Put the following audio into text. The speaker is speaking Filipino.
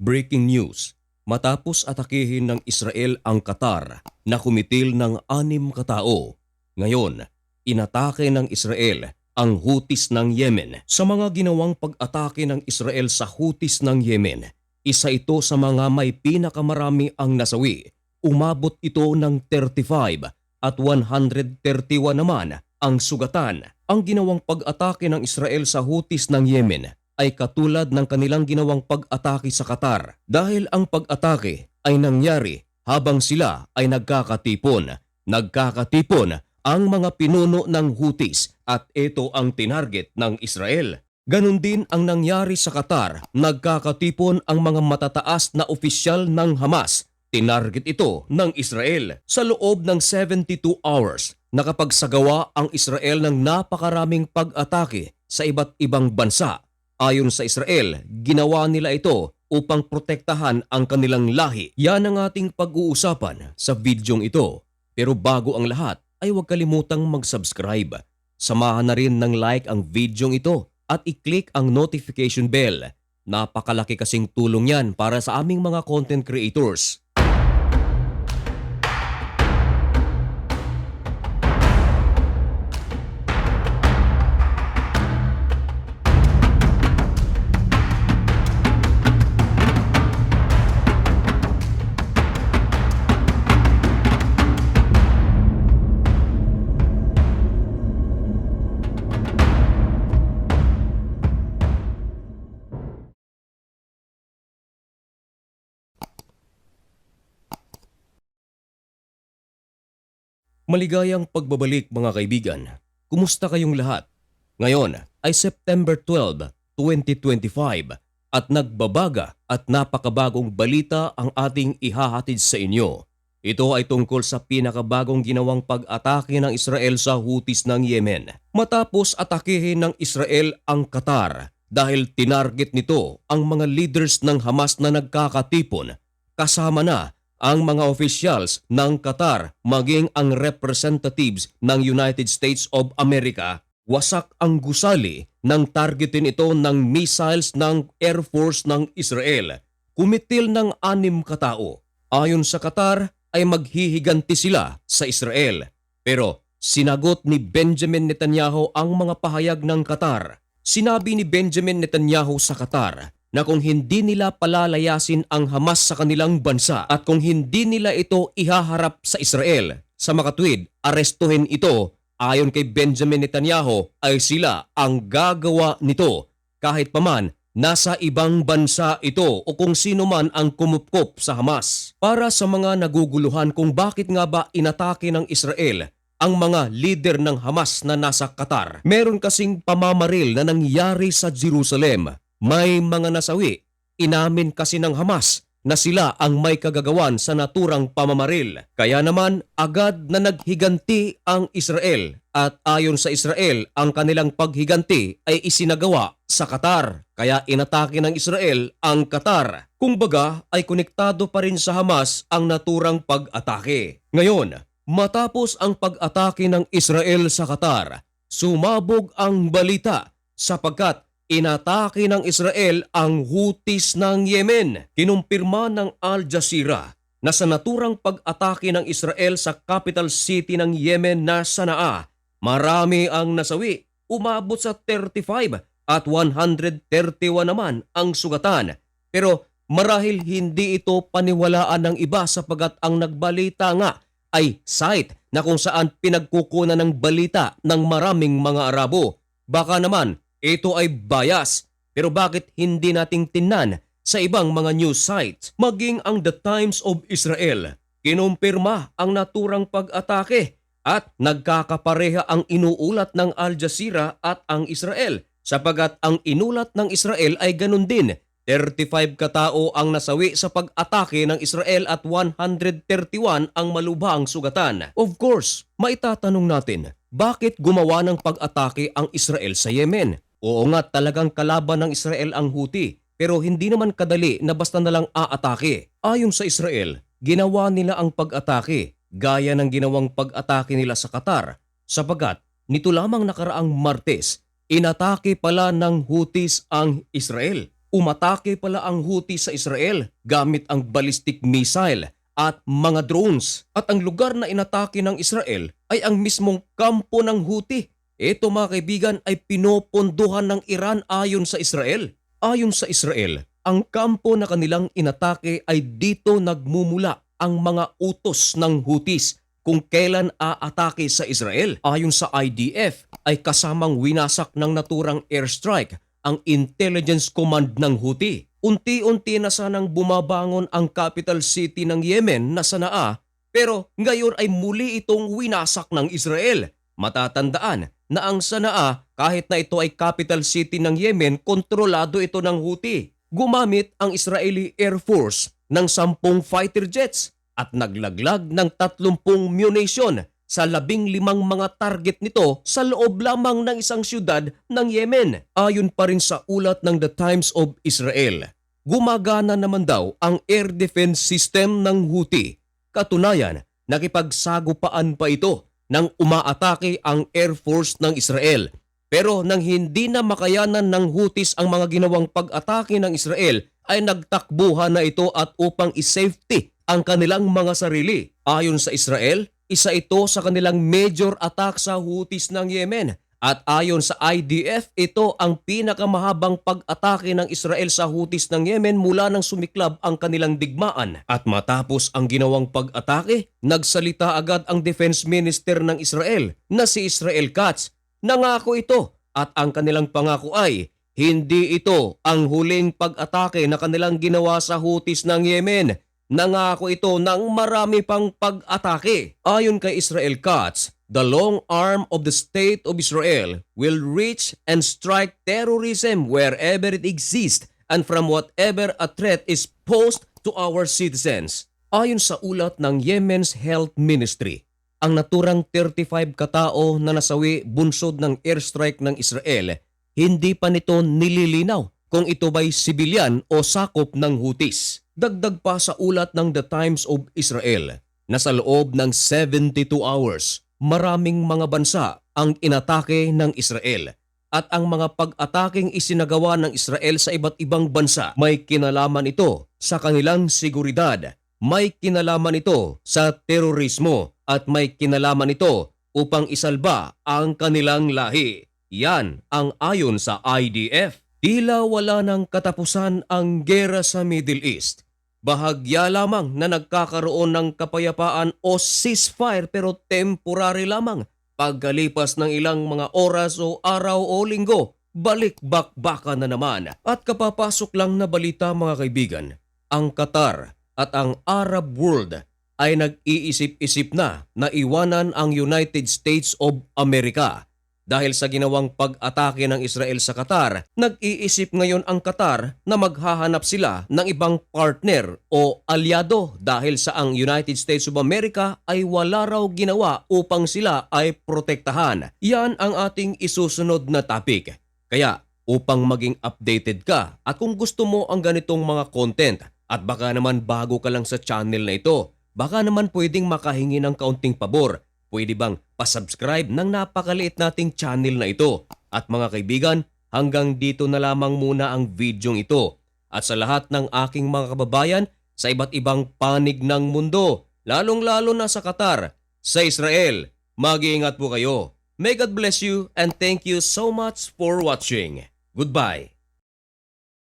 Breaking news. Matapos atakihin ng Israel ang Qatar na kumitil ng anim katao. Ngayon, inatake ng Israel ang Houthis ng Yemen. Sa mga ginawang pag-atake ng Israel sa Houthis ng Yemen, isa ito sa mga may pinakamarami ang nasawi. Umabot ito ng 35 at 131 naman ang sugatan. Ang ginawang pag-atake ng Israel sa Houthis ng Yemen ay katulad ng kanilang ginawang pag-atake sa Qatar dahil ang pag-atake ay nangyari habang sila ay nagkakatipon. Nagkakatipon ang mga pinuno ng Houthis at ito ang tinarget ng Israel. Ganon din ang nangyari sa Qatar. Nagkakatipon ang mga matataas na opisyal ng Hamas. Tinarget ito ng Israel. Sa loob ng 72 hours, nakapagsagawa ang Israel ng napakaraming pag-atake sa iba't ibang bansa. Ayon sa Israel, ginawa nila ito upang protektahan ang kanilang lahi. Yan ang ating pag-uusapan sa videong ito. Pero bago ang lahat, ay huwag kalimutang mag-subscribe. Samahan na rin ng like ang videong ito at i-click ang notification bell. Napakalaki kasing tulong yan para sa aming mga content creators. Maligayang pagbabalik mga kaibigan. Kumusta kayong lahat? Ngayon ay September 12, 2025 at nagbabaga at napakabagong balita ang ating ihahatid sa inyo. Ito ay tungkol sa pinakabagong ginawang pag-atake ng Israel sa Houthis ng Yemen. Matapos atakehin ng Israel ang Qatar dahil tinarget nito ang mga leaders ng Hamas na nagkakatipon kasama na ang mga officials ng Qatar maging ang representatives ng United States of America, wasak ang gusali ng targetin ito ng missiles ng Air Force ng Israel. Kumitil ng anim katao. Ayon sa Qatar ay maghihiganti sila sa Israel. Pero sinagot ni Benjamin Netanyahu ang mga pahayag ng Qatar. Sinabi ni Benjamin Netanyahu sa Qatar na kung hindi nila palalayasin ang Hamas sa kanilang bansa at kung hindi nila ito ihaharap sa Israel, sa makatwid, arestuhin ito ayon kay Benjamin Netanyahu ay sila ang gagawa nito kahit paman nasa ibang bansa ito o kung sino man ang kumupkop sa Hamas. Para sa mga naguguluhan kung bakit nga ba inatake ng Israel ang mga leader ng Hamas na nasa Qatar. Meron kasing pamamaril na nangyari sa Jerusalem may mga nasawi. Inamin kasi ng Hamas na sila ang may kagagawan sa naturang pamamaril. Kaya naman agad na naghiganti ang Israel at ayon sa Israel ang kanilang paghiganti ay isinagawa sa Qatar. Kaya inatake ng Israel ang Qatar. Kung baga ay konektado pa rin sa Hamas ang naturang pag-atake. Ngayon, matapos ang pag-atake ng Israel sa Qatar, sumabog ang balita sapagkat Inatake ng Israel ang Houthis ng Yemen. Kinumpirma ng Al Jazeera na sa naturang pag-atake ng Israel sa capital city ng Yemen na Sanaa, marami ang nasawi, umabot sa 35 at 131 naman ang sugatan. Pero marahil hindi ito paniwalaan ng iba sapagat ang nagbalita nga ay site na kung saan pinagkukunan ng balita ng maraming mga Arabo. Baka naman ito ay bias. Pero bakit hindi nating tinnan sa ibang mga news sites? Maging ang The Times of Israel, kinumpirma ang naturang pag-atake at nagkakapareha ang inuulat ng Al Jazeera at ang Israel sapagat ang inulat ng Israel ay ganun din 35 katao ang nasawi sa pag-atake ng Israel at 131 ang malubhang sugatan. Of course, maitatanong natin, bakit gumawa ng pag-atake ang Israel sa Yemen? Oo nga talagang kalaban ng Israel ang Houthi pero hindi naman kadali na basta na lang aatake. Ayon sa Israel, ginawa nila ang pag-atake gaya ng ginawang pag-atake nila sa Qatar sapagat nito lamang nakaraang Martes, inatake pala ng Houthis ang Israel. Umatake pala ang Houthi sa Israel gamit ang ballistic missile at mga drones. At ang lugar na inatake ng Israel ay ang mismong kampo ng Houthi. Ito mga kaibigan ay pinopondohan ng Iran ayon sa Israel. Ayon sa Israel, ang kampo na kanilang inatake ay dito nagmumula ang mga utos ng Houthis kung kailan aatake sa Israel. Ayon sa IDF ay kasamang winasak ng naturang airstrike ang intelligence command ng Houthi. Unti-unti na sanang bumabangon ang capital city ng Yemen na Sanaa pero ngayon ay muli itong winasak ng Israel. Matatandaan na ang Sanaa kahit na ito ay capital city ng Yemen, kontrolado ito ng Houthi. Gumamit ang Israeli Air Force ng 10 fighter jets at naglaglag ng 30 munition sa labing limang mga target nito sa loob lamang ng isang syudad ng Yemen. Ayon pa rin sa ulat ng The Times of Israel, gumagana naman daw ang air defense system ng Houthi. Katunayan, nakipagsagupaan pa ito nang umaatake ang Air Force ng Israel. Pero nang hindi na makayanan ng Houthis ang mga ginawang pag-atake ng Israel ay nagtakbuhan na ito at upang isafety ang kanilang mga sarili. Ayon sa Israel, isa ito sa kanilang major attack sa Houthis ng Yemen. At ayon sa IDF, ito ang pinakamahabang pag-atake ng Israel sa Houthis ng Yemen mula nang sumiklab ang kanilang digmaan. At matapos ang ginawang pag-atake, nagsalita agad ang Defense Minister ng Israel na si Israel Katz. Nangako ito at ang kanilang pangako ay hindi ito ang huling pag-atake na kanilang ginawa sa Houthis ng Yemen. Nangako ito ng marami pang pag-atake. Ayon kay Israel Katz, the long arm of the state of Israel will reach and strike terrorism wherever it exists and from whatever a threat is posed to our citizens. Ayon sa ulat ng Yemen's Health Ministry, ang naturang 35 katao na nasawi bunsod ng airstrike ng Israel, hindi pa nito nililinaw kung ito ba'y sibilyan o sakop ng Houthis. Dagdag pa sa ulat ng The Times of Israel na sa loob ng 72 hours, maraming mga bansa ang inatake ng Israel at ang mga pag-ataking isinagawa ng Israel sa iba't ibang bansa may kinalaman ito sa kanilang seguridad, may kinalaman ito sa terorismo at may kinalaman ito upang isalba ang kanilang lahi. Yan ang ayon sa IDF. Tila wala ng katapusan ang gera sa Middle East. Bahagya lamang na nagkakaroon ng kapayapaan o ceasefire pero temporary lamang. Pagkalipas ng ilang mga oras o araw o linggo, balik bakbaka na naman. At kapapasok lang na balita mga kaibigan, ang Qatar at ang Arab world ay nag-iisip-isip na na iwanan ang United States of America. Dahil sa ginawang pag-atake ng Israel sa Qatar, nag-iisip ngayon ang Qatar na maghahanap sila ng ibang partner o alyado dahil sa ang United States of America ay wala raw ginawa upang sila ay protektahan. Yan ang ating isusunod na topic. Kaya upang maging updated ka at kung gusto mo ang ganitong mga content at baka naman bago ka lang sa channel na ito, baka naman pwedeng makahingi ng kaunting pabor pwede bang pasubscribe ng napakaliit nating channel na ito? At mga kaibigan, hanggang dito na lamang muna ang videong ito. At sa lahat ng aking mga kababayan sa iba't ibang panig ng mundo, lalong-lalo na sa Qatar, sa Israel, mag-iingat po kayo. May God bless you and thank you so much for watching. Goodbye.